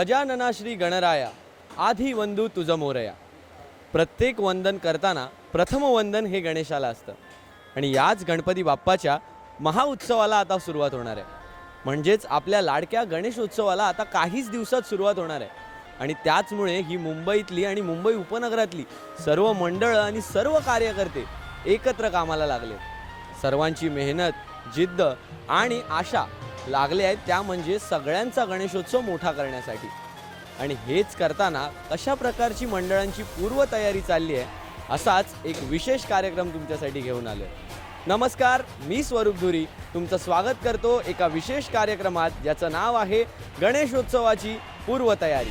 गजानना श्री गणराया आधी वंदू तुझं मोरया. प्रत्येक वंदन करताना प्रथम वंदन हे गणेशाला असतं. आणि याच गणपती बाप्पाच्या महाउत्सवाला आता सुरुवात होणार आहे. म्हणजेच आपल्या लाडक्या गणेश उत्सवाला आता काहीच दिवसात सुरुवात होणार आहे. आणि त्याचमुळे ही मुंबईतली आणि मुंबई उपनगरातली सर्व मंडळं आणि सर्व कार्यकर्ते एकत्र कामाला लागले. सर्वांची मेहनत जिद्द आणि आशा लागले आहेत त्या म्हणजे सगळ्यांचा गणेशोत्सव मोठा करण्यासाठी. आणि हेच करताना कशा प्रकारची मंडळांची पूर्वतयारी चालली आहे असाच एक विशेष कार्यक्रम तुमच्यासाठी घेऊन आलो नमस्कार मी स्वरूप धुरी. तुमचं स्वागत करतो एका विशेष कार्यक्रमात ज्याचं नाव आहे गणेशोत्सवाची पूर्वतयारी.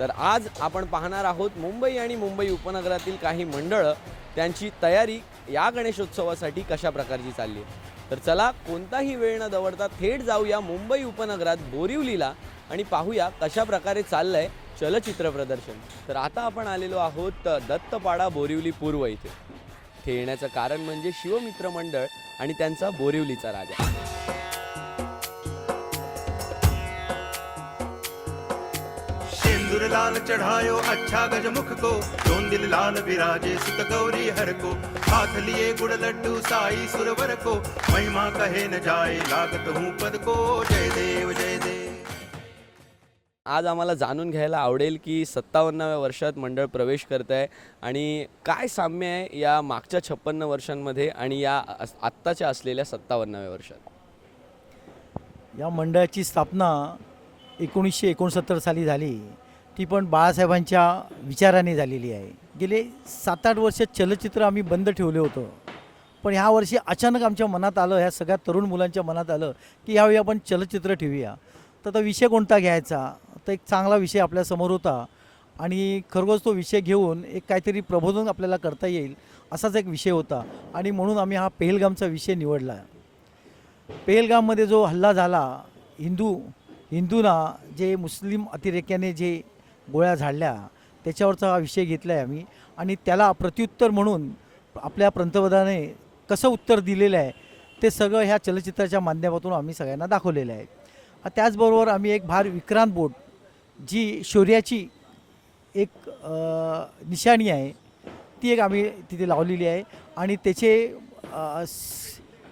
तर आज आपण पाहणार आहोत मुंबई आणि मुंबई उपनगरातील काही मंडळं त्यांची तयारी या गणेशोत्सवासाठी कशा प्रकारची चालली आहे. तर चला कोणताही वेळ न दवडता थेट जाऊया मुंबई उपनगरात बोरिवलीला आणि पाहूया कशा प्रकारे चाललंय चलचित्र प्रदर्शन. तर आता आपण आलेलो आहोत दत्तपाडा बोरिवली पूर्व इथे. इथे येण्याचं कारण म्हणजे शिवमित्र मंडळ आणि त्यांचा बोरिवलीचा राजा. सिंदूर लाल चढ़ायो अच्छा गजमुख को। दोन दिल लाल विराजे सुत गौरी हर को। हाथ लिए गुड़ लड्डू साई सुरवर को। महिमा कहे न जाए लागत हूँ पद को। जय देव जय देव। आज आम्हाला जाणून घ्यायला आवडेल की सत्तावन्नाव्या वर्षात मंडळ प्रवेश करत आहे आणि काय साम्य आहे या मागच्या छप्पन्न वर्षांमध्ये आणि या आत्ताच्या असलेल्या सत्तावन्नाव्या वर्षात? या मंडळाची स्थापना एकोणीसशे एकोणसत्तर साली झाली. ती पण बाळासाहेबांच्या विचाराने झालेली आहे. गेले सात आठ वर्ष चलचित्र आम्ही बंद ठेवले होतं. पण ह्या वर्षी अचानक आमच्या मनात आलं ह्या सगळ्या तरुण मुलांच्या मनात आलं की यावेळी आपण चलचित्र ठेवूया. तर तो विषय कोणता घ्यायचा? तर एक चांगला विषय आपल्यासमोर होता. आणि खरगोच तो विषय घेऊन एक काहीतरी प्रबोधन आपल्याला करता येईल असाच एक विषय होता. आणि म्हणून आम्ही हा पेहलगामचा विषय निवडला. पेहलगाममध्ये जो हल्ला झाला हिंदू हिंदूंना जे मुस्लिम अतिरेक्याने जे गोळ्या झाडल्या. त्याच्यावरचा हा विषय घेतला आहे आम्ही. आणि त्याला प्रत्युत्तर म्हणून आपल्या पंतप्रधानाने कसं उत्तर दिलेलं आहे ते सगळं ह्या चलचित्राच्या माध्यमातून आम्ही सगळ्यांना दाखवलेलं आहे. त्याचबरोबर आम्ही एक भार विक्रांत बोट जी शौर्याची एक निशाणी आहे ती एक आम्ही तिथे लावलेली आहे. आणि त्याचे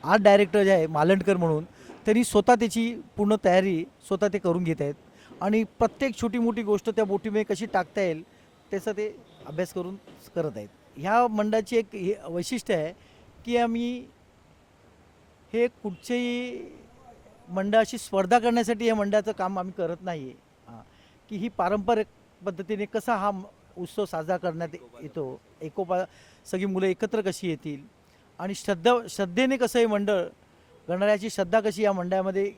आर्ट डायरेक्टर जे आहे मालंडकर म्हणून त्यांनी स्वतः त्याची पूर्ण तयारी स्वतः ते करून घेत आहेत. आणि प्रत्येक छोटी मोठी गोष्ट त्या बोटीमध्ये कशी टाकता येईल त्याचा ते अभ्यास करून करत आहेत. ह्या मंडळाची एक हे वैशिष्ट्य आहे की आम्ही हे कुठचेही मंडळाशी स्पर्धा करण्यासाठी या मंडळाचं काम आम्ही करत नाही आहे. की ही पारंपरिक पद्धतीने कसा हा उत्सव साजरा करण्यात येतो एकोपा सगळी मुलं एकत्र कशी येतील आणि श्रद्धा श्रद्धेने कसं हे मंडळ गणरायाची श्रद्धा कशी या मंडळामध्ये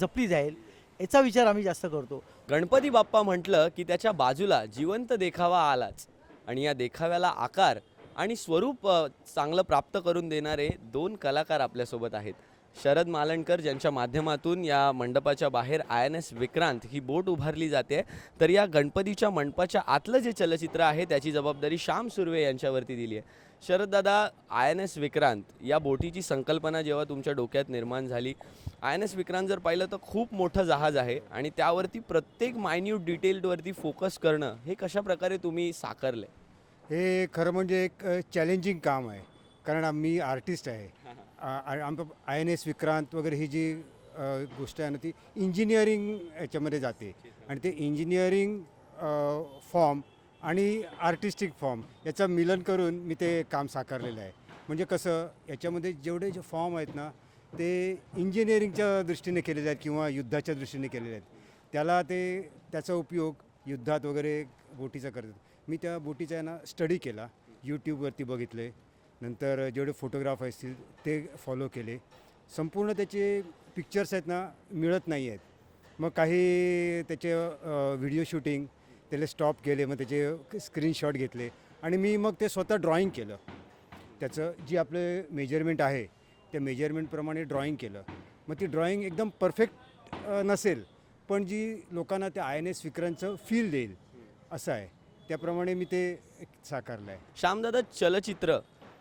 जपली जाईल याचा विचार आम्ही जास्त करतो. गणपती बाप्पा म्हटलं की त्याच्या बाजूला जिवंत देखावा आलाच. आणि या देखाव्याला आकार आणि स्वरूप चांगलं प्राप्त करून देणारे दोन कलाकार आपल्यासोबत आहेत. शरद मालणकर ज्यांच्या माध्यमातून या मंडपाच्या बाहेर आय एन एस विक्रांत ही बोट उभारली जाते. तर या गणपतीच्या मंडपाच्या आतलं जे चलचित्र आहे त्याची जबाबदारी श्याम सुर्वे यांच्यावरती दिली आहे. शरद दादा आय एन एस विक्रांत या बोटीची संकल्पना जेव्हा तुमच्या डोक्यात निर्माण झाली आय एन एस विक्रांत जर पाहिलं तर खूप मोठं जहाज आहे आणि त्यावरती प्रत्येक मायन्यूट डिटेलवरती फोकस करणं हे कशा प्रकारे तुम्ही साकारले हे खरं म्हणजे एक चॅलेंजिंग काम आहे. कारण आम्ही आर्टिस्ट आहे. आमचं आय एन एस विक्रांत वगैरे ही जी गोष्ट आहे ना ती इंजिनिअरिंग याच्यामध्ये जाते. आणि ते इंजिनिअरिंग फॉर्म आणि आर्टिस्टिक फॉर्म याचं मिलन करून मी ते काम साकारलेलं आहे. म्हणजे कसं याच्यामध्ये जेवढे जे फॉर्म आहेत ना ते इंजिनिअरिंगच्या दृष्टीने केलेले आहेत किंवा युद्धाच्या दृष्टीने केलेले आहेत. त्याला ते त्याचा उपयोग युद्धात वगैरे बोटीचा करतात. मी त्या बोटीचा आहे ना स्टडी केला यूट्यूबवरती बघितले. नंतर जेवढे फोटोग्राफ असतील ते फॉलो केले. संपूर्ण त्याचे पिक्चर्स आहेत ना मिळत नाही आहेत. मग काही त्याचे व्हिडिओ शूटिंग त्याला स्टॉप केले मग त्याचे स्क्रीनशॉट घेतले आणि मी मग ते स्वतः ड्रॉईंग केलं. त्याचं जी आपले मेजरमेंट आहे त्या मेजरमेंटप्रमाणे ड्रॉईंग केलं. मग ती ड्रॉईंग एकदम परफेक्ट नसेल पण जी लोकांना त्या आय एन एस विक्रांतचं फील देईल असं आहे. त्याप्रमाणे मी ते साकारलं आहे श्यामदादा चलचित्र.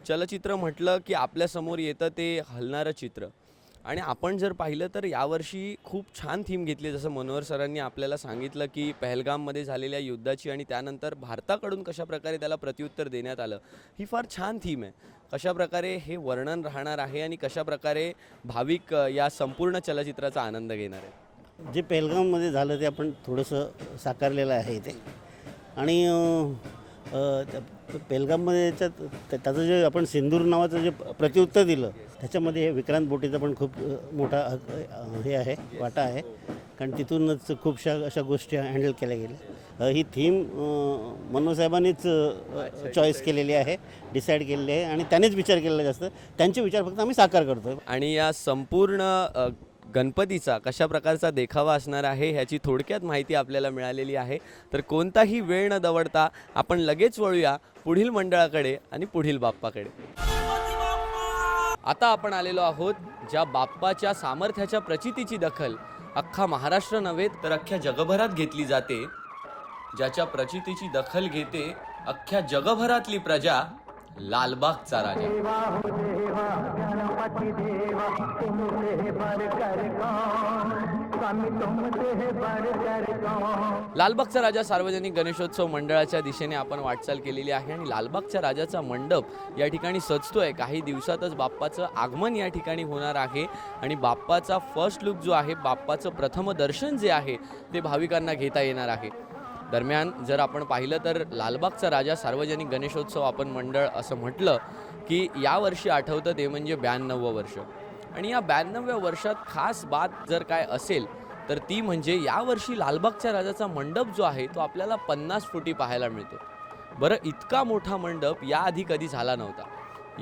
चलचित्र म्हटलं की आपल्यासमोर येतं ते हलणारं चित्र. आणि आपण जर पाहिलं तर यावर्षी खूप छान थीम घेतली. जसं मनोहर सरांनी आपल्याला सांगितलं की पहलगाममध्ये झालेल्या युद्धाची आणि त्यानंतर भारताकडून कशाप्रकारे त्याला प्रत्युत्तर देण्यात आलं ही फार छान थीम आहे. कशाप्रकारे हे वर्णन राहणार आहे आणि कशाप्रकारे भाविक या संपूर्ण चलचित्राचा आनंद घेणार आहे जे पहलगाममध्ये झालं ते आपण थोडंसं साकारलेलं आहे ते आणि पेलगाममध्ये याच्यात त्याचं जे आपण सिंदूर नावाचं जे प्रतिउत्तर दिलं त्याच्यामध्ये हे विक्रांत बोटीचा पण खूप मोठा हे आहे वाटा आहे. कारण तिथूनच खूपशा अशा गोष्टी हँडल केल्या गेल्या. ही थीम मनोसाहेबांनीच चॉईस केलेली आहे डिसाईड केलेली आहे आणि त्यांनीच विचार केलेला जास्त. त्यांचे विचार फक्त आम्ही साकार करतो आणि या संपूर्ण गणपतीचा कशा प्रकारचा देखावा असणार आहे ह्याची थोडक्यात माहिती आपल्याला मिळालेली आहे. तर कोणताही वेळ न दवडता आपण लगेच वळूया पुढील मंडळाकडे आणि पुढील बाप्पाकडे. आता आपण आलेलो आहोत ज्या बाप्पाच्या सामर्थ्याच्या प्रचितीची दखल. अख्खा महाराष्ट्र नव्हे तर अख्ख्या जगभरात घेतली जाते. ज्याच्या प्रचितीची दखल घेते अख्ख्या जगभरातली प्रजा लालबागचा राजा. लालबागचा राजा सार्वजनिक गणेशोत्सव मंडळाच्या दिशेने आपण वाटचाल केलेली आहे आणि लालबागच्या राजाचा मंडप या ठिकाणी सजतोय. काही दिवसातच बाप्पाचं आगमन या ठिकाणी होणार आहे आणि बाप्पाचा फर्स्ट लुक जो आहे बाप्पाचं प्रथम दर्शन जे आहे ते भाविकांना घेता येणार आहे. दरम्यान जर आपण पाहिलं तर लालबागचा राजा सार्वजनिक गणेशोत्सव आपण मंडळ असं म्हटलं की यावर्षी आठवतं ते म्हणजे ब्याण्णव वर्ष. आणि या ब्याण्णव्या वर्षात खास बात जर काय असेल तर ती म्हणजे यावर्षी लालबागच्या राजाचा मंडप जो आहे तो आपल्याला पन्नास फुटी पाहायला मिळतो. बरं इतका मोठा मंडप याआधी कधी झाला नव्हता.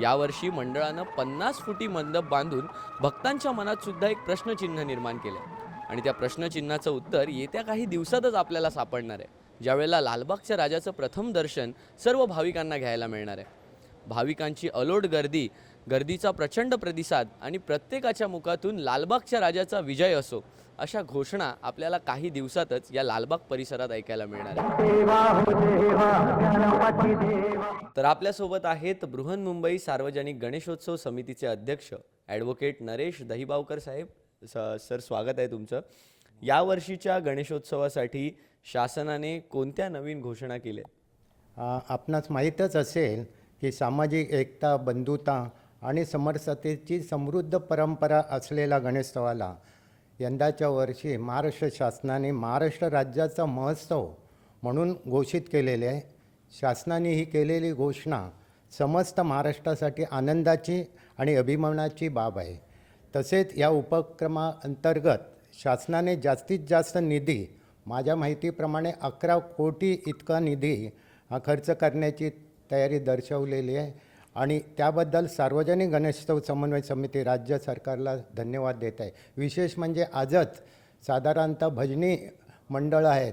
यावर्षी मंडळानं पन्नास फुटी मंडप बांधून भक्तांच्या मनात सुद्धा एक प्रश्नचिन्ह निर्माण केलं. आहे आणि त्या प्रश्नचिन्हाचं उत्तर येत्या काही दिवसातच आपल्याला सापडणार आहे. ज्यावेळेला लालबागच्या राजाचं प्रथम दर्शन सर्व भाविकांना घ्यायला मिळणार आहे. भाविकांची अलोट गर्दी गर्दीचा प्रचंड प्रतिसाद आणि प्रत्येकाच्या मुखातून लालबागच्या राजाचा विजय असो अशा घोषणा आपल्याला काही दिवसातच या लालबाग परिसरात ऐकायला मिळणार आहे तर आपल्यासोबत आहेत बृहन्मुंबई सार्वजनिक गणेशोत्सव समितीचे अध्यक्ष ॲडव्होकेट नरेश दहिबावकर साहेब. सर स्वागत आहे तुमचं. यावर्षीच्या गणेशोत्सवासाठी शासनाने कोणत्या नवीन घोषणा केल्या? आपणास माहीतच असेल की सामाजिक एकता बंधुता आणि समरसतेची समृद्ध परंपरा असलेला गणेशोत्सवाला यंदाच्या वर्षी महाराष्ट्र शासनाने महाराष्ट्र राज्याचा महोत्सव म्हणून घोषित केलेले आहे. शासनाने ही केलेली घोषणा समस्त महाराष्ट्रासाठी आनंदाची आणि अभिमानाची बाब आहे. तसेच या उपक्रमाअंतर्गत शासनाने जास्तीत जास्त निधी माझ्या माहितीप्रमाणे अकरा कोटी इतका निधी हा खर्च करण्याची तयारी दर्शवलेली आहे आणि त्याबद्दल सार्वजनिक गणेशोत्सव समन्वय समिती राज्य सरकारला धन्यवाद देत आहे. विशेष म्हणजे आजच साधारणतः भजनी मंडळं आहेत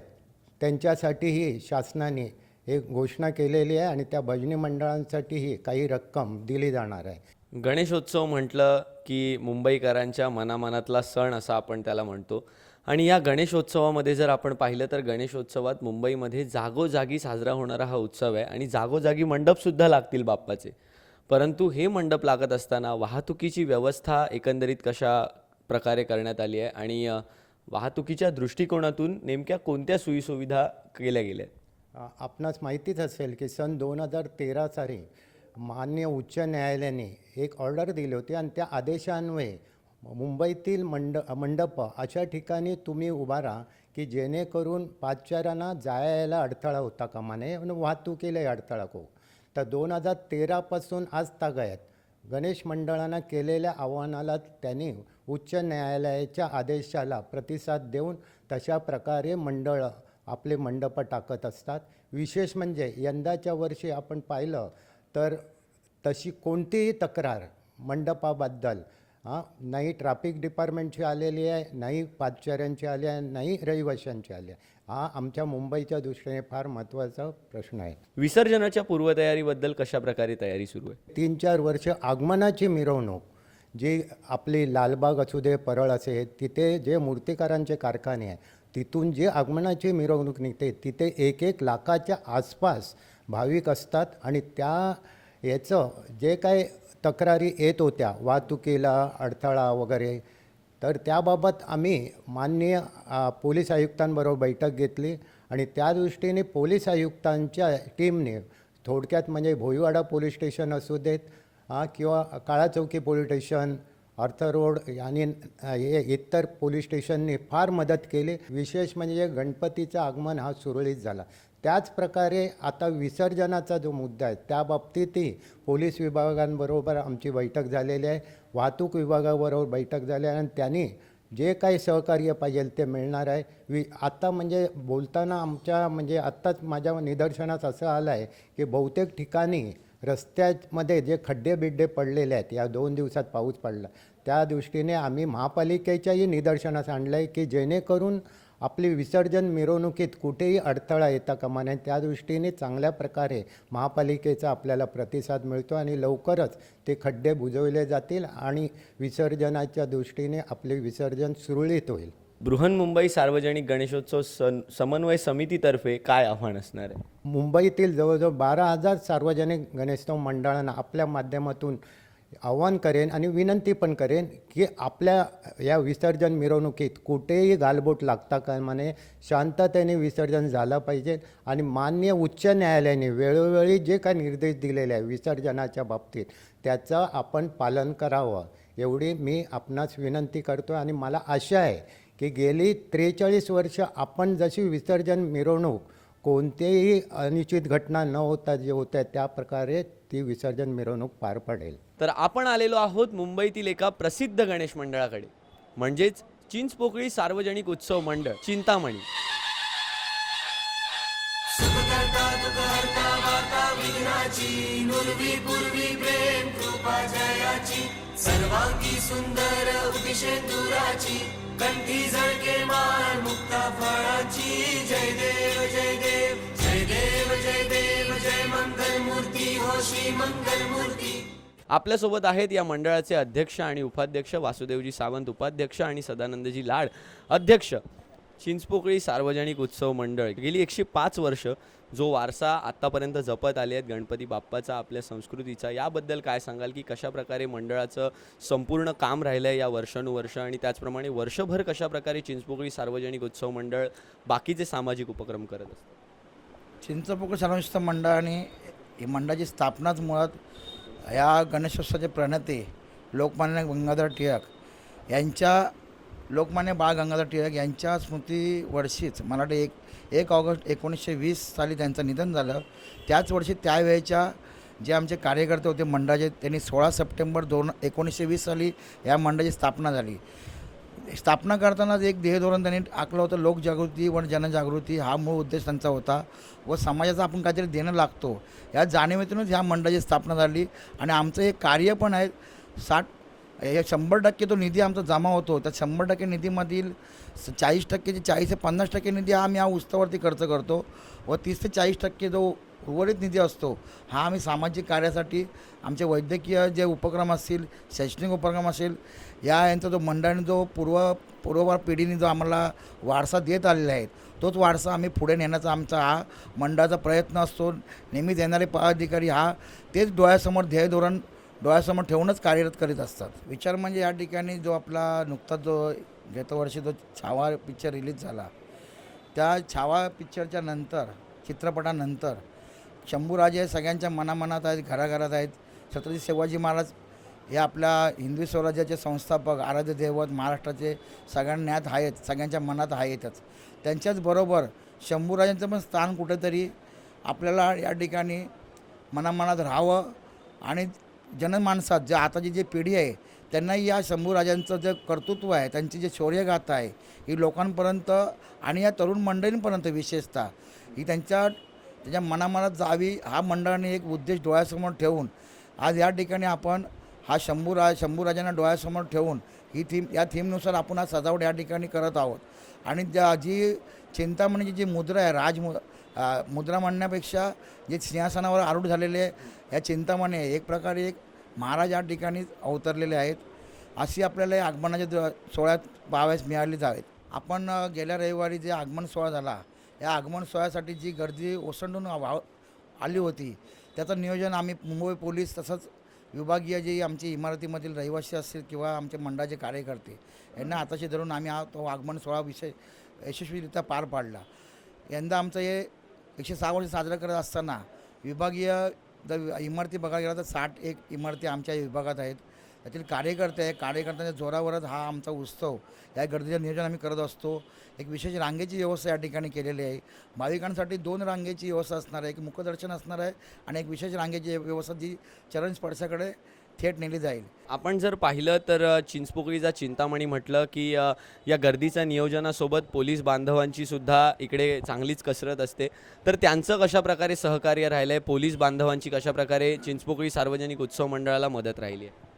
त्यांच्यासाठीही शासनाने एक घोषणा केलेली आहे आणि त्या भजनी मंडळांसाठीही काही रक्कम दिली जाणार आहे. गणेशोत्सव म्हटलं की मुंबईकरांच्या मनामनातला सण असा आपण त्याला म्हणतो आणि या गणेशोत्सवामध्ये जर आपण पाहिलं तर गणेशोत्सवात मुंबईमध्ये जागोजागी साजरा होणारा हा उत्सव आहे आणि जागोजागी मंडपसुद्धा लागतील बाप्पाचे परंतु हे मंडप लागत असताना वाहतुकीची व्यवस्था एकंदरीत कशा प्रकारे करण्यात आली आहे आणि वाहतुकीच्या दृष्टिकोनातून नेमक्या कोणत्या सोयीसुविधा केल्या गेल्या आहेत? आपणास माहितीच असेल की सन दोन हजार तेरा साली मान्य उच्च न्यायालयाने एक ऑर्डर दिली होती आणि त्या आदेशान्वये मुंबईतील मंड मंडप अशा ठिकाणी तुम्ही उभा राहा की जेणेकरून पादचाऱ्यांना जायला अडथळा होता कामा नये आणि वाहतुकीलाही अडथळा को तर दोन हजार तेरापासून आज तागायत गणेश मंडळानं केलेल्या आव्हानाला त्यांनी उच्च न्यायालयाच्या आदेशाला प्रतिसाद देऊन तशा प्रकारे मंडळ आपले मंडप टाकत असतात. विशेष म्हणजे यंदाच्या वर्षी आपण पाहिलं तर तशी कोणतीही तक्रार मंडपाबद्दल हां नाही ट्रॅफिक डिपार्टमेंटची आलेली आहे नाही पादचाऱ्यांची आली आहे नाही रहिवाशांची आली आहे. हा आमच्या मुंबईच्या दृष्टीने फार महत्त्वाचा प्रश्न आहे. विसर्जनाच्या पूर्वतयारीबद्दल कशा प्रकारे तयारी सुरू आहे? तीन चार वर्ष आगमनाची मिरवणूक जी आपली लालबाग असू दे परळ असे तिथे जे मूर्तिकारांचे कारखाने आहे तिथून जे आगमनाची मिरवणूक निघते तिथे एक एक लाखाच्या आसपास भाविक असतात आणि त्या याचं जे काही तक्रारी येत होत्या वाहतुकीला अडथळा वगैरे तर त्याबाबत आम्ही माननीय पोलीस आयुक्तांबरोबर बैठक घेतली आणि त्या दृष्टीने पोलीस आयुक्तांच्या टीमने थोडक्यात म्हणजे भोईवाडा पोलीस स्टेशन असू देत किंवा काळा चौकी पोलीस स्टेशन अर्थ रोड आणि हे इतर पोलीस स्टेशननी फार मदत केली. विशेष म्हणजे गणपतीचं आगमन हा सुरळीत झाला. त्याचप्रकारे आता विसर्जनाचा जो मुद्दा आहे त्या बाबतीतही पोलीस विभागांबरोबर आमची बैठक झालेली आहे. वाहतूक विभागाबरोबर बैठक झाली आहे आणि त्यांनी जे काही सहकार्य पाहिजे ते मिळणार आहे. वि आत्ता म्हणजे बोलताना आमच्या म्हणजे आत्ताच माझ्या निदर्शनास असं आलं आहे की बहुतेक ठिकाणी रस्त्यामध्ये जे खड्डे बिड्डे पडलेले आहेत या दोन दिवसात पाऊस पडला. त्या दृष्टीने आम्ही महापालिकेच्याही निदर्शनास आणलं आहे की जेणेकरून आपली विसर्जन मिरवणुकीत कुठेही अडथळा येता कामा नये. त्या दृष्टीने चांगल्या प्रकारे महापालिकेचा आपल्याला प्रतिसाद मिळतो आणि लवकरच ते खड्डे बुजवले जातील आणि विसर्जनाच्या दृष्टीने आपले विसर्जन सुरळीत होईल. बृहन्मुंबई सार्वजनिक गणेशोत्सव सन समन्वय समितीतर्फे काय आव्हान असणार आहे? मुंबईतील जवळजवळ बारा हजार सार्वजनिक गणेशोत्सव मंडळांना आपल्या माध्यमातून आव्हान करेन आणि विनंती पण करेन की आपल्या या विसर्जन मिरवणुकीत कुठेही गालबोट लागता कामा नये. शांततेने विसर्जन झालं पाहिजे आणि मान्य उच्च न्यायालयाने वेळोवेळी जे काही निर्देश दिलेले आहे विसर्जनाच्या बाबतीत त्याचं आपण पालन करावं. एवढी मी आपणास विनंती करतो आणि मला आशा आहे की गेली त्रेचाळीस वर्ष आपण जशी विसर्जन मिरवणूक कोणतेही अनिश्चित घटना न होता जे होत आहे त्या प्रकारे ती विसर्जन मिरवणूक पार पडेल. तर आपण आलेलो आहोत मुंबईतील एका प्रसिद्ध गणेश मंडळाकडे. म्हणजेच चिंचपोकळी सार्वजनिक उत्सव मंडळ चिंतामणी. आपल्यासोबत आहेत या मंडळाचे अध्यक्ष आणि उपाध्यक्ष वासुदेवजी सावंत उपाध्यक्ष आणि सदानंदजी लाड अध्यक्ष चिंचपोकळी सार्वजनिक उत्सव मंडळ. गेली एकशे पाच वर्ष जो वारसा आत्तापर्यंत जपत आले आहेत गणपती बाप्पाचा आपल्या संस्कृतीचा याबद्दल काय सांगाल की कशा प्रकारे मंडळाचं संपूर्ण काम राहिलं आहे या वर्षानुवर्ष आणि त्याचप्रमाणे वर्षभर कशाप्रकारे चिंचपोकळी सार्वजनिक उत्सव मंडळ बाकीचे सामाजिक उपक्रम करत असतं चिंचपोकळ सर्वनिष्ठ मंडळाने ही मंडळाची स्थापनाच मुळात या गणेशोत्सवाचे प्रणेते लोकमान्य गंगाधर टिळक यांच्या लोकमान्य बाळ गंगाधर टिळक यांच्या स्मृती वर्षीच मराठी एक एक ऑगस्ट एकोणीसशे वीस साली त्यांचं निधन झालं. त्याच वर्षी त्यावेळेच्या जे आमचे कार्यकर्ते होते मंडळाचे त्यांनी सोळा सप्टेंबर दोन एकोणीसशे वीस साली या मंडळाची स्थापना झाली. स्थापना करतानाच एक ध्येयधोरण त्यांनी आखलं होतं लोकजागृती व जनजागृती हा मूळ उद्देश त्यांचा होता व समाजाचा आपण काहीतरी देणं लागतो. या जाणीवेतूनच ह्या मंडळाची स्थापना झाली आणि आमचं हे कार्य पण आहे साठ या शंभर टक्के तो निधी आमचा जमा होतो. त्या शंभर टक्के निधीमधील स- चाळीस टक्के जे चाळीस ते पन्नास टक्के निधी हा आम्ही या उत्सवावरती खर्च करतो व तीस ते चाळीस टक्के जो उर्वरित निधी असतो हा आम्ही सामाजिक कार्यासाठी आमचे वैद्यकीय जे उपक्रम असतील शैक्षणिक उपक्रम असेल या यांचा जो मंडळाने जो पूर्व पूर्ववार पिढीने जो आम्हाला वारसा देत आलेला आहे तोच वारसा आम्ही पुढे नेण्याचा आमचा हा मंडळाचा प्रयत्न असतो. नेहमीच येणारे पदाधिकारी हा तेच डोळ्यासमोर ध्येयधोरण डोळ्यासमोर ठेवूनच कार्यरत करीत असतात. विचार म्हणजे या ठिकाणी जो आपला नुकताच जो गतवर्षी जो छावा पिक्चर रिलीज झाला त्या छावा पिक्चरच्या नंतर चित्रपटानंतर शंभूराजे सगळ्यांच्या मनामनात आहेत घराघरात आहेत. छत्रपती शिवाजी महाराज हे आपल्या हिंदवी स्वराज्याचे संस्थापक आराध्य दैवत महाराष्ट्राचे सगळ्यांनात आहेत सगळ्यांच्या मनात आहेतच. त्यांच्याच बरोबर शंभूराजांचं पण स्थान कुठेतरी आपल्याला या ठिकाणी मनामनात राहावं आणि जनमानसात जे आताची जी पिढी आहे त्यांनाही या शंभूराजांचं जे कर्तृत्व आहे त्यांची जे शौर्यगाथा आहे ही लोकांपर्यंत आणि या तरुण मंडळींपर्यंत विशेषतः ही त्यांच्या त्याच्या मनामनात जावी हा मंडळाने एक उद्देश डोळ्यासमोर ठेवून आज या ठिकाणी आपण हा शंभूराज शंभूराजांना डोळ्यासमोर ठेवून ही थीम या थीमनुसार आपण आज सजावट या ठिकाणी करत आहोत. आणि ज्या जी चिंतामणीची जी मुद्रा आहे राज मु मुद्रा म्हणण्यापेक्षा जे सिंहासनावर आरूढ झालेले या चिंतामणी आहे. एक प्रकारे एक महाराज या ठिकाणी अवतरलेले आहेत. अशी आपल्याला या आगमनाच्या द- सोहळ्यात पाहावयास मिळाली जावेत. आपण गेल्या रविवारी जे आगमन सोहळा झाला या आगमन सोहळ्यासाठी जी गर्दी ओसंडून वाव आली होती त्याचं नियोजन आम्ही मुंबई पोलीस तसंच विभागीय जे आमची इमारतीमधील रहिवासी असतील किंवा आमचे मंडळाचे कार्यकर्ते यांना हाताशी धरून आम्ही हा तो आगमन सोहळा विषय यशस्वीरित्या पार पाडला. यंदा आमचं हे एकशे सहा वर्ष साजरं करत असताना विभागीय जर इमारती बघायला गेला तर साठ एक इमारती आमच्या विभागात आहेत. त्यातील कार्यकर्ते आहे कार्यकर्त्यांच्या जोरावरच हा आमचा उत्सव या गर्दीचं नियोजन आम्ही करत असतो. एक विशेष रांगेची व्यवस्था या ठिकाणी केलेली आहे. भाविकांसाठी दोन रांगेची व्यवस्था असणार आहे. एक मुखदर्शन असणार आहे आणि एक विशेष रांगेची व्यवस्था जी चरण स्पर्शाकडे थेट नेली जाईल. आपण जर पाहिलं तर चिंचपोकळीचा चिंतामणी म्हटलं की या गर्दीच्या नियोजनासोबत पोलीस बांधवांची सुद्धा इकडे चांगलीच कसरत असते. तर त्यांचं कशा प्रकारे सहकार्य राहिलं आहे पोलीस बांधवांची कशा प्रकारे चिंचपोकळी सार्वजनिक उत्सव मंडळाला मदत राहिली आहे?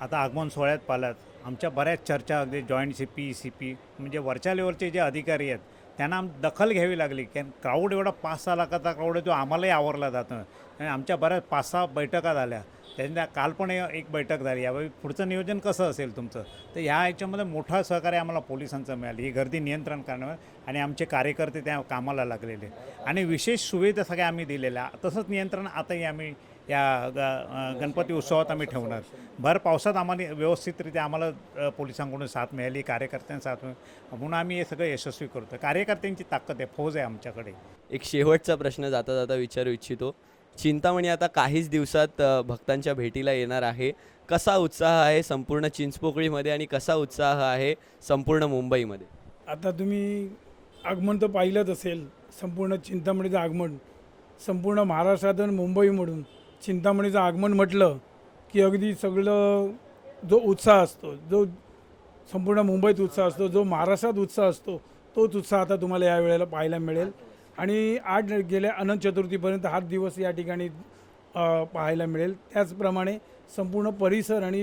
आता आगमन सोहळ्यात पाहिलात आमच्या बऱ्याच चर्चा अगदी joint C P C P म्हणजे वरच्या लेवलचे जे अधिकारी आहेत त्यांना आम दखल घ्यावी लागली. कारण क्राऊड एवढा पाच सहा लाखाचा क्राऊड आहे तो आम्हालाही आवरला जातं. आणि आमच्या बऱ्याच पाच सहा बैठका झाल्या. त्यांच्या काल पण एक बैठक झाली. यावेळी पुढचं नियोजन कसं असेल तुमचं? तर ह्या याच्यामध्ये मोठा सहकार्य आम्हाला पोलिसांचं मिळालं. ही गर्दी नियंत्रण करण्यावर आणि आमचे कार्यकर्ते त्या कामाला लागलेले. आणि विशेष सुविधा सगळ्या आम्ही दिलेल्या. तसंच नियंत्रण आताही आम्ही या ग गणपती उत्सवात आम्ही ठेवणार. भर पावसात आम्हाला व्यवस्थितरित्या आम्हाला पोलिसांकडून साथ मिळाली कार्यकर्त्यांना साथ मिळाली. म्हणून आम्ही हे सगळं यशस्वी करतो. कार्यकर्त्यांची ताकद आहे फौज आहे आमच्याकडे. एक शेवटचा प्रश्न जाता जाता विचारू इच्छितो. चिंतामणी आता काहीच दिवसात भक्तांच्या भेटीला येणार आहे. कसा उत्साह आहे संपूर्ण चिंचपोकळीमध्ये आणि कसा उत्साह आहे संपूर्ण मुंबईमध्ये? आता तुम्ही आगमन तर पाहिलंच असेल संपूर्ण चिंतामणीचं आगमन. संपूर्ण महाराष्ट्रात आणि मुंबईमधून चिंतामणीचं आगमन म्हटलं की अगदी सगळं जो उत्साह असतो जो संपूर्ण मुंबईत उत्साह असतो जो महाराष्ट्रात उत्साह असतो तोच उत्साह आता तुम्हाला या वेळेला पाहायला मिळेल. आणि आठ गेल्या अनंत चतुर्थीपर्यंत हा दिवस या ठिकाणी पाहायला मिळेल. त्याचप्रमाणे संपूर्ण परिसर आणि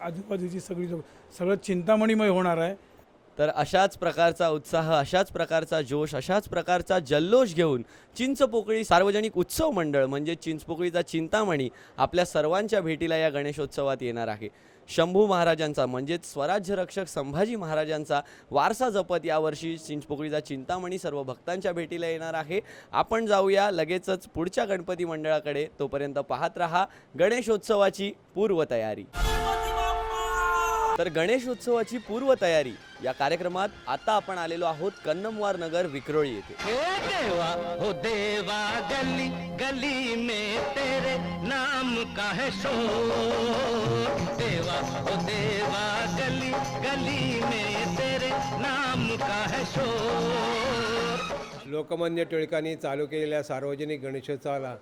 आजूबाजूची सगळी सगळं चिंतामणीमय होणार आहे. तर अशाच प्रकारचा उत्साह अशाच प्रकारचा जोश अशाच प्रकारचा जल्लोष घेऊन चिंचपोकळी सार्वजनिक उत्सव मंडळ म्हणजे चिंचपोकळीचा चिंतामणी आपल्या सर्वांच्या भेटीला या गणेशोत्सवात येणार आहे. शंभू महाराजांचा म्हणजेच स्वराज्य रक्षक संभाजी महाराजांचा वारसा जपत यावर्षी चिंचपोकळीचा चिंतामणी सर्व भक्तांच्या भेटीला येणार आहे. आपण जाऊया लगेचच पुढच्या गणपती मंडळाकडे. तोपर्यंत पाहत रहा गणेशोत्सवाची पूर्वतयारी. तर गणेशोत्सवाची पूर्वतयारी. या कार्यक्रमात आता आपण आलेलो आहोत कन्नमवार नगर विक्रोळी येथे. देवा हो देवा गली गली में तेरे नाम का है शोर. देवा हो देवा गली गली में तेरे नाम का है शोर. लोकमान्य टिळकांनी चालू केलेल्या सार्वजनिक गणेशोत्सवाला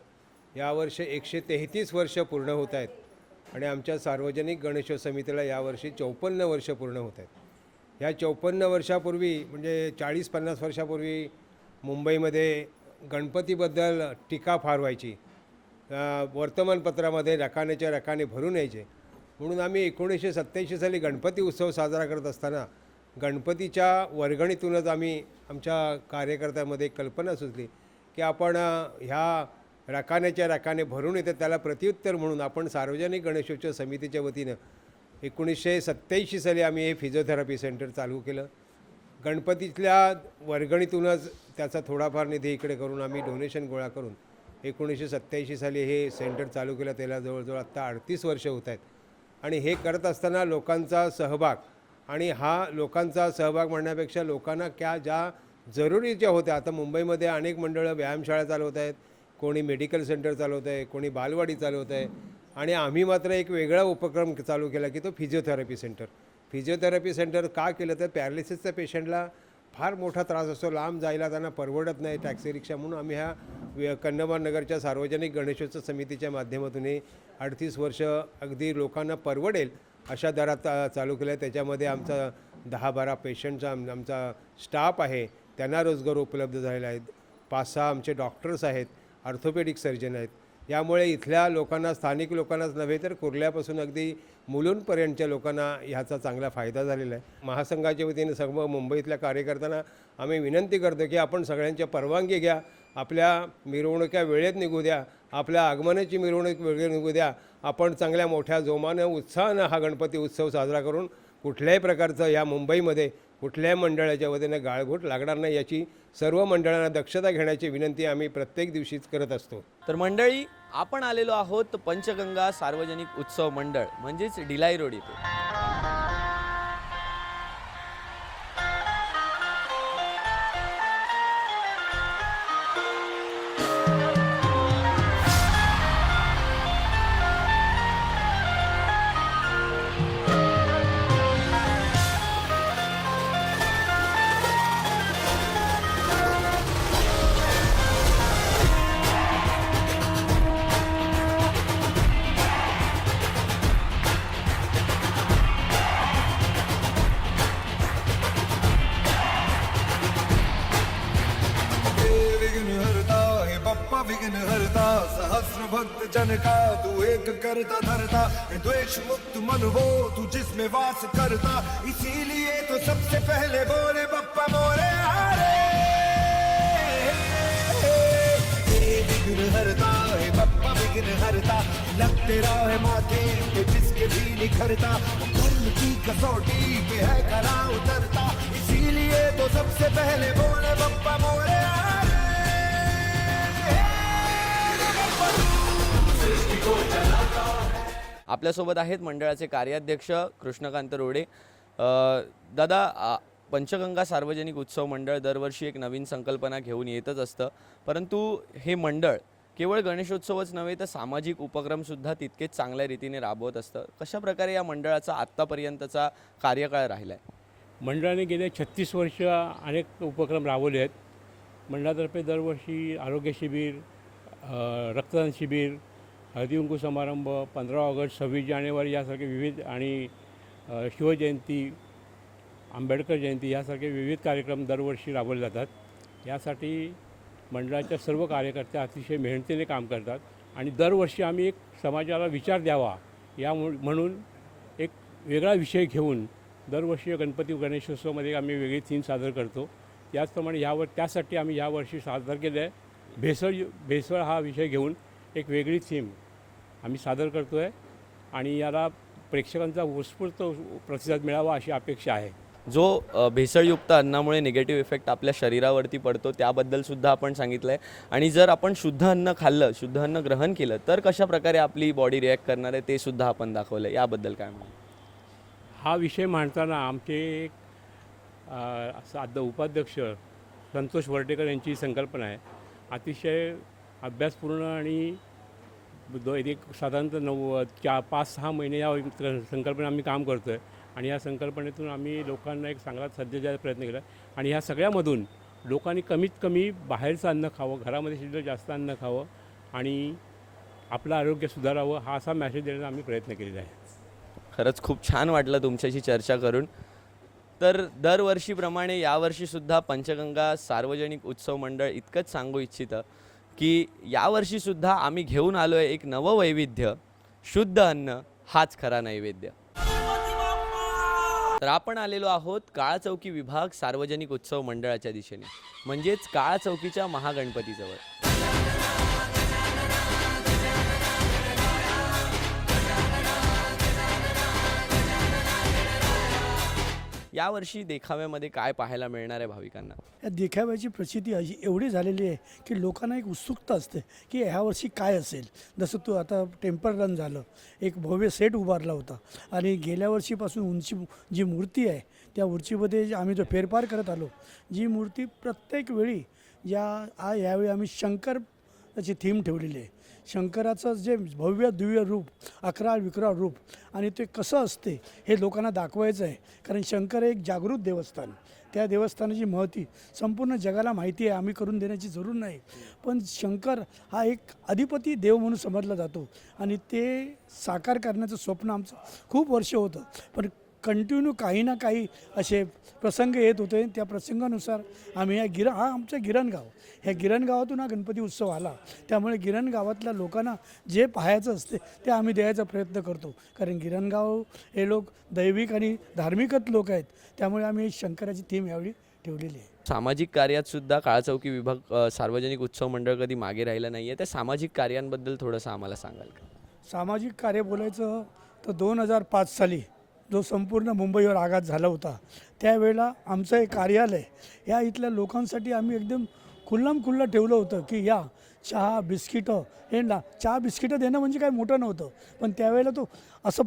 यावर्षी एकशे तेहतीस वर्ष पूर्ण होत आहेत. आणि आमच्या सार्वजनिक गणेशोत्सव समितीला यावर्षी चौपन्न वर्ष पूर्ण होत आहेत. ह्या चौपन्न वर्षापूर्वी म्हणजे चाळीस पन्नास वर्षापूर्वी मुंबईमध्ये गणपतीबद्दल टीका फार व्हायची. वर्तमानपत्रामध्ये रकानेच्या रकाने भरून यायचे. म्हणून आम्ही एकोणीसशे सत्त्याऐंशी साली गणपती उत्सव साजरा करत असताना गणपतीच्या वर्गणीतूनच आम्ही आमच्या कार्यकर्त्यांमध्ये कल्पना सुचली की आपण ह्या रकानेच्या रकाने भरून येते त्याला प्रत्युत्तर म्हणून आपण सार्वजनिक गणेशोत्सव समितीच्या वतीनं एकोणीसशे सत्त्याऐंशी साली आम्ही हे फिजिओथेरपी सेंटर चालू केलं. गणपतीतल्या वर्गणीतूनच त्याचा थोडाफार निधी इकडे करून आम्ही डोनेशन गोळा करून एकोणीसशे सत्त्याऐंशी साली हे सेंटर चालू केलं त्याला जवळजवळ आत्ता अडतीस वर्ष होत आहेत. आणि हे करत असताना लोकांचा सहभाग आणि हा लोकांचा सहभाग म्हणण्यापेक्षा लोकांना क्या ज्या जरुरीच्या होत्या आता मुंबईमध्ये अनेक मंडळं व्यायामशाळा चालवत आहेत कोणी मेडिकल सेंटर चालवत आहे कोणी बालवाडी चालवत आहे आणि आम्ही मात्र एक वेगळा उपक्रम चालू केला की तो फिजिओथेरपी सेंटर फिजिओथेरपी सेंटर का केलं तर पॅरालिसिसच्या पेशंटला फार मोठा त्रास असतो. लांब जायला त्यांना परवडत नाही टॅक्सी रिक्षा म्हणून आम्ही ह्या वे- कन्नबार नगरच्या सार्वजनिक गणेशोत्सव समितीच्या माध्यमातून हे अडतीस वर्ष अगदी लोकांना परवडेल अशा दरात चालू केलं आहे त्याच्यामध्ये आमचा दहा बारा पेशंटचा आम- आमचा स्टाफ आहे. त्यांना रोजगार उपलब्ध झालेला आहे. पाच सहा आमचे डॉक्टर्स आहेत. ऑर्थोपेडिक सर्जन आहेत. यामुळे इथल्या लोकांना स्थानिक लोकांनाच नव्हे तर कुर्ल्यापासून अगदी मुलूंपर्यंतच्या लोकांना ह्याचा चांगला फायदा झालेला आहे. महासंघाच्या वतीने सर्व मुंबईतल्या कार्यकर्त्यांना आम्ही विनंती करतो की आपण सगळ्यांच्या परवानगी घ्या आपल्या मिरवणुक्या वेळेत निघू द्या आपल्या आगमनाची मिरवणूक वेगळी निघू द्या आपण चांगल्या मोठ्या जोमानं उत्साहानं हा गणपती उत्सव साजरा करून कुठल्याही प्रकारचं या मुंबईमध्ये कुठल्याही मंडळाच्या वतीने गाळघोट लागणार नाही याची सर्व मंडळांना दक्षता घेण्याची विनंती आम्ही प्रत्येक दिवशीच करत असतो. तर मंडळी आपण आलेलो आहोत पंचगंगा सार्वजनिक उत्सव मंडळ म्हणजेच डिलाई रोड इथे. कौन वो तू जिसमें वास करता. इसीलिए तो सबसे पहले बोले बप्पा मोरे हरे। विघ्न हरता है बप्पा विघ्न हरता लगते है माथे पे जिसके भी निखरता। वो कर्म की कसौटी पे है करा उतरता। इसीलिए तो सबसे पहले बोले बप्पा मोरे हरे। आपल्यासोबत आहेत मंडळाचे कार्याध्यक्ष कृष्णकांत रोडे. दादा पंचगंगा सार्वजनिक उत्सव मंडळ दरवर्षी एक नवीन संकल्पना घेऊन येतच असतं. परंतु हे मंडळ केवळ गणेशोत्सवच नव्हे तर सामाजिक उपक्रमसुद्धा तितकेच चांगल्या रीतीने राबवत असतं. कशा प्रकारे या मंडळाचा आत्तापर्यंतचा कार्यकाळ राहिला आहे मंडळाने गेले छत्तीस वर्ष अनेक उपक्रम राबवले आहेत. मंडळातर्फे दरवर्षी आरोग्य शिबिर रक्तदान शिबिर हळदीकुंकू समारंभ पंधरा ऑगस्ट सव्वीस जानेवारी यासारखे विविध आणि शिवजयंती आंबेडकर जयंती यासारखे विविध कार्यक्रम दरवर्षी राबवले जातात. यासाठी मंडळाच्या सर्व कार्यकर्ते अतिशय मेहनतीने काम करतात आणि दरवर्षी आम्ही एक समाजाला विचार द्यावा या म्हणून- म्हणून एक वेगळा विषय घेऊन दरवर्षी गणपती गणेशोत्सवामध्ये आम्ही वेगळी थीम सादर करतो. त्याचप्रमाणे यावर त्यासाठी आम्ही यावर्षी सादर केलं आहे भेसळ भेसळ हा विषय घेऊन एक वेगळी थीम आम्ही सादर करतो आहे आणि याला प्रेक्षकांचा उत्स्फूर्त प्रतिसाद मिळावा अशी अपेक्षा आहे. जो भेसळयुक्त अन्नामुळे निगेटिव्ह इफेक्ट आपल्या शरीरावरती पडतो त्याबद्दल सुद्धा आपण सांगितलं आहे आणि जर आपण शुद्ध अन्न खाल्लं शुद्ध अन्न ग्रहण केलं तर कशा प्रकारे आपली बॉडी रिॲक्ट करणार आहे ते सुद्धा आपण दाखवलं याबद्दल काय म्हणू हा विषय मांडताना आमचे एक अ, साध उपाध्यक्ष संतोष वर्डेकर यांची संकल्पना आहे. अतिशय अभ्यासपूर्ण आणि एक साधारणतः नऊ चार पाच सहा महिने या संकल्पने आम्ही काम करतो आहे आणि या संकल्पनेतून आम्ही लोकांना एक चांगला सध्या द्यायचा प्रयत्न केला. आणि ह्या सगळ्यामधून लोकांनी कमीत कमी बाहेरचं अन्न खावं घरामध्ये शिल्लक जास्त अन्न खावं आणि आपलं आरोग्य सुधारावं हा असा मॅसेज देण्याचा आम्ही प्रयत्न केलेला आहे. खरंच खूप छान वाटलं तुमच्याशी चर्चा करून. तर दरवर्षीप्रमाणे यावर्षीसुद्धा पंचगंगा सार्वजनिक उत्सव मंडळ इतकंच सांगू इच्छितं. की यावर्षीसुद्धा आम्ही घेऊन आलो आहे एक नवं वैविध्य. शुद्ध अन्न हाच खरा नैवेद्य. तर आपण आलेलो आहोत काळा चौकी विभाग सार्वजनिक उत्सव मंडळाच्या दिशेने. म्हणजेच काळा चौकीच्या महागणपतीजवळ. यावर्षी देखाव्यामध्ये काय पाहायला मिळणार आहे भाविकांना? या देखाव्याची प्रसिद्धी अशी एवढी झालेली आहे की लोकांना एक उत्सुकता असते की ह्या वर्षी काय असेल? जसं तू आता टेम्पल रन झालं एक भव्य सेट उभारला होता आणि गेल्या वर्षीपासून उंची जी मूर्ती आहे त्या उंचीमध्ये आम्ही जो फेरफार करत आलो जी मूर्ती प्रत्येक वेळी या आ यावेळी आम्ही शंकर त्याची थीम ठेवलेली आहे. शंकराचं जे भव्य दिव्य रूप अकराळ विक्राळ रूप आणि ते कसं असते हे लोकांना दाखवायचं आहे. कारण शंकर हे एक जागृत देवस्थान. त्या देवस्थानाची महती संपूर्ण जगाला माहिती आहे. आम्ही करून देण्याची जरूर नाही. पण शंकर हा एक अधिपती देव म्हणून समजला जातो. आणि ते साकार करण्याचं स्वप्न आमचं खूप वर्ष होतं. पण कंटिन्यू काही ना काही असे प्रसंग येत होते. त्या प्रसंगानुसार आम्ही या गिरा हा आमचं गिरणगाव. ह्या गिरणगावातून हा गणपती उत्सव आला. त्यामुळे गिरण गावातल्या लोकांना जे पाहायचं असते ते आम्ही द्यायचा प्रयत्न करतो. कारण गिरणगाव हे लोक दैविक आणि धार्मिकच लोक आहेत. त्यामुळे आम्ही शंकराची थीम यावेळी ठेवलेली आहे. सामाजिक कार्यात सुद्धा काळचौकी विभाग सार्वजनिक उत्सव मंडळ कधी मागे राहिलं नाही आहे त्या सामाजिक कार्यांबद्दल थोडंसं आम्हाला सांगाल का? सामाजिक कार्य बोलायचं तर दोन हजार पाच साली जो संपूर्ण मुंबईवर आघात झाला होता त्यावेळेला आमचं एक कार्यालय या इथल्या लोकांसाठी आम्ही एकदम खुल्लम ठेवलं होतं की या चहा बिस्किटं हे ना चहा बिस्किटं देणं म्हणजे काही मोठं नव्हतं. पण त्यावेळेला तो असं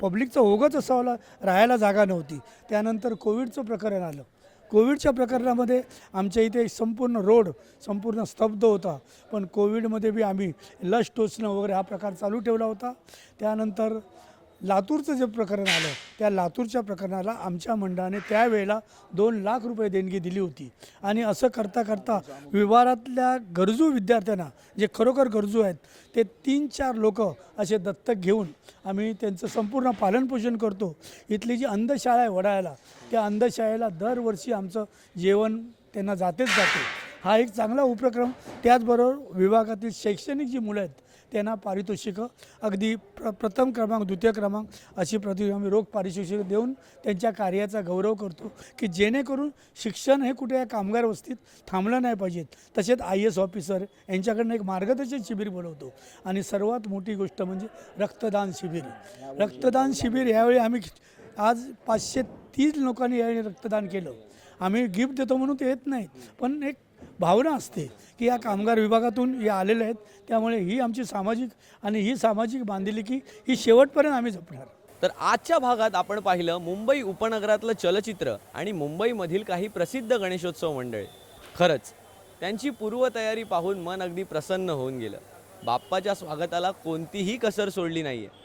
पब्लिकचं ओघच असावला राहायला जागा नव्हती. त्यानंतर कोविडचं प्रकरण आलं. कोविडच्या प्रकरणामध्ये आमच्या इथे संपूर्ण रोड संपूर्ण स्तब्ध होता. पण कोविडमध्ये बी आम्ही लस टोचणं वगैरे हा प्रकार चालू ठेवला होता. त्यानंतर लातूरचं जे प्रकरण आलं त्या लातूरच्या प्रकरणाला आमच्या मंडळाने त्यावेळेला दोन लाख रुपये देणगी दिली होती. आणि असं करता करता विभागातल्या गरजू विद्यार्थ्यांना जे खरोखर गरजू आहेत ते तीन चार लोक असे दत्तक घेऊन आम्ही त्यांचं संपूर्ण पालनपोषण करतो. इथली जी अंधशाळा आहे वडाळ्याला त्या अंधशाळेला दरवर्षी आमचं जेवण त्यांना जातेच जाते. हा एक चांगला उपक्रम. त्याचबरोबर विभागातील शैक्षणिक जी मुलं आहेत त्यांना पारितोषिकं अगदी प्र प्रथम क्रमांक द्वितीय क्रमांक अशी प्रति आम्ही रोख पारितोषिकं देऊन त्यांच्या कार्याचा गौरव करतो की जेणेकरून शिक्षण हे कुठे या कामगार वस्तीत थांबलं नाही पाहिजेत. तसेच आय एस ऑफिसर यांच्याकडनं एक मार्गदर्शन शिबिर बोलवतो. आणि सर्वात मोठी गोष्ट म्हणजे रक्तदान शिबिर. रक्तदान शिबिर यावेळी आम्ही आज पाचशे तीस लोकांनी यावेळी रक्तदान केलं. आम्ही गिफ्ट देतो म्हणून ते येत नाही पण एक भावना असते की या कामगार विभागातून या आलेले आहेत. त्यामुळे ही आमची सामाजिक आणि ही सामाजिक बांधिलकी ही शेवटपर्यंत आम्ही जपणार. तर आजच्या भागात आपण पाहिलं मुंबई उपनगरातलं चलचित्र आणि मुंबईमधील काही प्रसिद्ध गणेशोत्सव मंडळे. खरंच त्यांची पूर्वतयारी पाहून मन अगदी प्रसन्न होऊन गेलं. बाप्पाच्या स्वागताला कोणतीही कसर सोडली नाही आहे